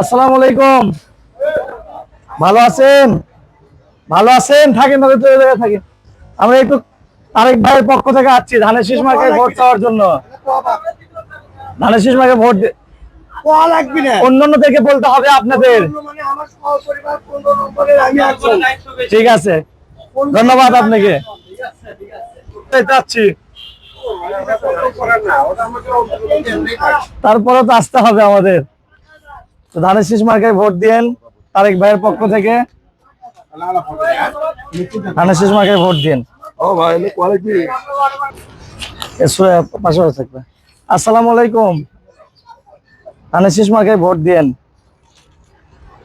আসসালামু আলাইকুম। ভালো আছেন? ভালো আছেন? থাকেন তাহলে তো জায়গায় থাকেন। আমরা একটু আরেক ভাইয়ের পক্ষ থেকে আসছি ধানের শীষ মার্কায় ভোট চাওয়ার জন্য। ধানের শীষ মার্কায় ভোট বলতে হবে আপনাদের। মানে ঠিক আছে। ধন্যবাদ আপনাকে। যাচ্ছি। তারপরে তো আসতে হবে আমাদের। তো ধানের শীষ মার্কায় ভোট দিয়েন তারেক ভাইয়ের পক্ষ থেকে। ধানের শীষ মার্কায় ভোট দিন ও ভাই কোয়ালিটি পাশাপাশি থাকবে। আসসালামু আলাইকুম। ধানের শীষ মার্কায় ভোট দিয়েন।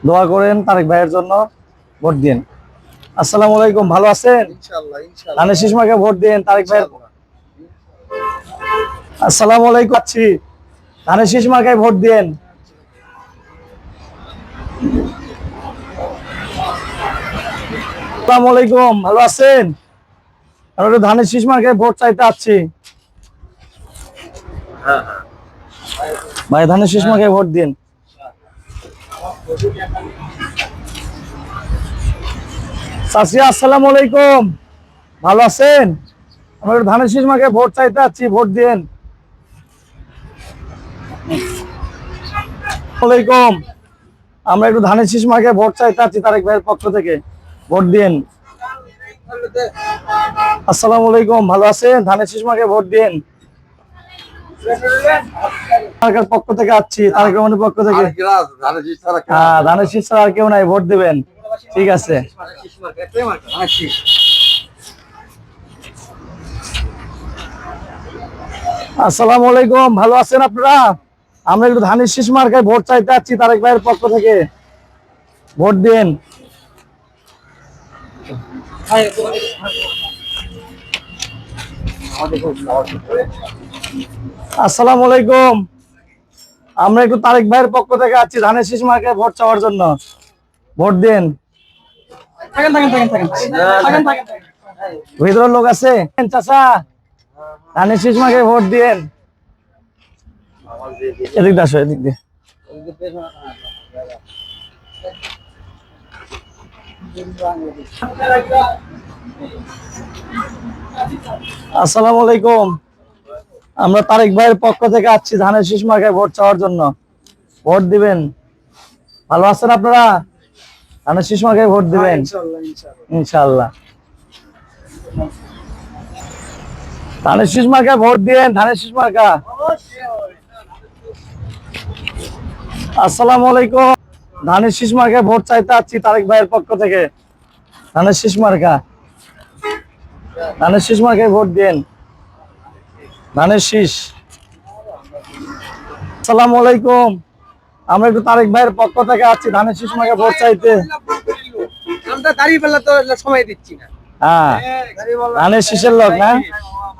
দোয়া করেন তারেক ভাইয়ের জন্য ভোট দিন আসসালামু আলাইকুম ভালো আছেন? ধানের শীষ মার্কায় ভোট দিন তারেক ভাইয়ের আসসালামু আলাইকুম আছি ধানের মার্কায় ভোট দিন আলাইকুম, ভালো আছেন? আমরা ধানের মার্কায় ভোট চাইতে আসছি। ভাই, ধানের শীষ মার্কায় ভোট দিন। চাষি আসসালামু আলাইকুম। ভালো আছেন? আমরা ধানের শীষ মার্কায় ভোট চাইতে আসছি ভোট দিন আলাইকুম। আমরা একটু ধানের শীষ মার্কায় ভোট চাইতে আসছি তারেক ভাইয়ের পক্ষ থেকে। ভোট দিন আসসালামু আলাইকুম ভালো আছেন? ধানের শীষ মার্কায় ভোট দিন সরকার পক্ষ থেকে আসছি তারেক রহমানের পক্ষ থেকে। হ্যাঁ ধানের শীষ ছাড়া আর কেউ নাই ভোট দিবেন। ঠিক আছে। আসসালামু আলাইকুম ভালো আছেন আপনারা? আমরা একটু ধানের শীষ মার্কায় ভোট চাইতে আসছি তারেক ভাইয়ের পক্ষ থেকে। ভোট দিন আসসালামু আলাইকুম। আমরা একটু তারেক ভাইয়ের পক্ষ থেকে আসছি ধানের শীষ মার্কায় ভোট চাওয়ার জন্য। ভোট দিন ভিতরের লোক আছে? চাচা শীষ মার্কায় ভোট দিন এদিক দিয়ে আসো এদিক দিয়ে। আসসালামু আলাইকুম আমরা তারেক ভাইয়ের পক্ষ থেকে আসছি ধানের শীষ মার্কায় ভোট চাওয়ার জন্য। ভোট দিবেন। ভালো আছেন আপনারা? ধানের শীষ মার্কায় ভোট দিবেন। ইনশাআল্লাহ ইনশাআল্লাহ ধানের শীষ মার্কায় ভোট দিয়েন ধানের শীষ মার্কা। আসসালামু আলাইকুম। ধানের শীষ ভোট চাইতে আসছি তারেক ভাইয়ের পক্ষ থেকে। ধানের শীষ মার্কা। ধানের শীষ মার্কায় ভোট দিন ধানের শীষ। আসসালামু আলাইকুম। আমরা একটু তারেক ভাইয়ের পক্ষ থেকে আসছি ধানের শীষ মার্কায় ভোট চাইতে। আমরা দাঁড়িয়ে পেলে তো সময় দিচ্ছি না। হ্যাঁ। ধানের শীষের লোক না?